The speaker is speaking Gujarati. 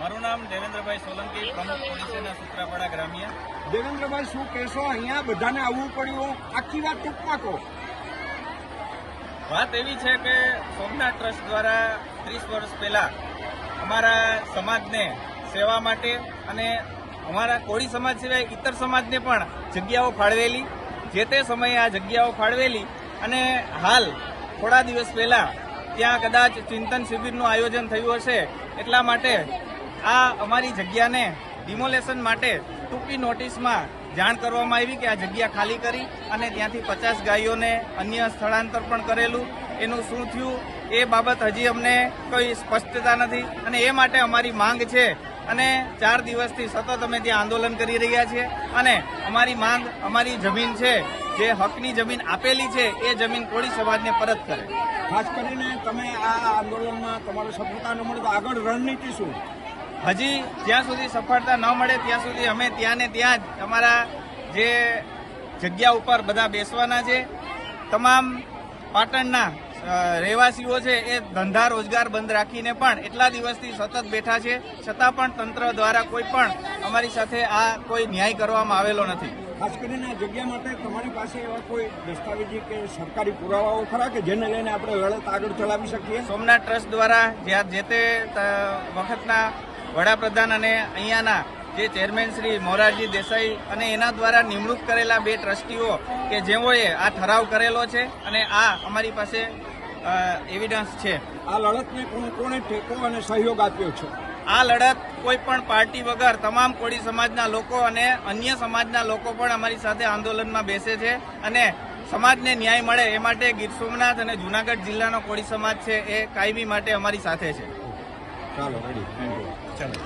મારું નામ દેવેન્દ્રભાઈ સોલંકી પ્રમુખ પોલીસ સેના સુત્રાપાડા ગ્રામ્ય. દેવેન્દ્રભાઈ શું કહેશો? અહીંયા બધાને આવવું પડ્યું આખી વાત ટૂંકમાં કહો. વાત એવી છે કે સોમનાથ ટ્રસ્ટ દ્વારા ત્રીસ વર્ષ પહેલા અમારા સમાજને સેવા માટે અને અમારા કોળી સમાજ સિવાય ઇતર સમાજને પણ જગ્યાઓ ફાળવેલી. જે તે સમયે આ જગ્યાઓ ફાળવેલી અને હાલ થોડા દિવસ પહેલા ત્યાં કદાચ ચિંતન શિબિરનું આયોજન થયું હશે એટલા માટે આ અમારી જગ્યાને ડિમોલેશન માટે ટૂંકી નોટિસમાં જાણ કરવામાં આવી કે આ જગ્યા ખાલી કરી અને ત્યાંથી પચાસ ગાયોને અન્ય સ્થળાંતર પણ કરેલું. એનું શું થયું? એ બાબત હજી અમને કોઈ સ્પષ્ટતા નથી અને એ માટે અમારી માંગ છે. અને ચાર દિવસથી સતત અમે ત્યાં આંદોલન કરી રહ્યા છીએ અને અમારી માંગ અમારી જમીન છે. જે હકની જમીન આપેલી છે, એ જમીન કોળી સમાજને પરત કરે. ખાસ કરીને તમે આ આંદોલનમાં તમારો સફળતા ન મળે તો આગળ રણનીતિ શું? હજી જ્યાં સુધી સફળતા ન મળે ત્યાં સુધી અમે ત્યાં ને ત્યાં જ અમારા જે જગ્યા ઉપર બધા બેસવાના છે. તમામ પાટણના રહેવાસીઓ છે એ ધંધા રોજગાર બંધ રાખીને પણ એટલા દિવસથી સતત બેઠા છે. છતાં પણ તંત્ર દ્વારા કોઈ પણ અમારી સાથે આ કોઈ ન્યાય કરવામાં આવેલો નથી. ખાસ કરીને આ જગ્યા માટે તમારી પાસે એવા કોઈ દસ્તાવેજી કે સરકારી પુરાવાઓ ખરા કે જેને લઈને આપણે લડત આગળ ચલાવી શકીએ? સોમનાથ ટ્રસ્ટ દ્વારા જ્યાં જે તે ત- વખતના વડાપ્રધાન અને અહીંયાના જે ચેરમેન શ્રી મોરારજી દેસાઈ અને એના દ્વારા નિમણૂક કરેલા બે ટ્રસ્ટીઓ કે જેઓએ આ ઠરાવ કરેલો છે અને આ અમારી પાસે એવિડન્સ છે. આ લડતને કોણે કોણે ટેકો અને સહયોગ આપ્યો છે? આ લડત કોઈ પણ પાર્ટી વગર તમામ કોળી સમાજના લોકો અને અન્ય સમાજના લોકો પણ અમારી સાથે આંદોલનમાં બેસે છે અને સમાજને ન્યાય મળે એ માટે ગીર સોમનાથ અને જુનાગઢ જિલ્લાનો કોળી સમાજ છે એ કાયમી માટે અમારી સાથે છે. ચાલો રેડી 这样。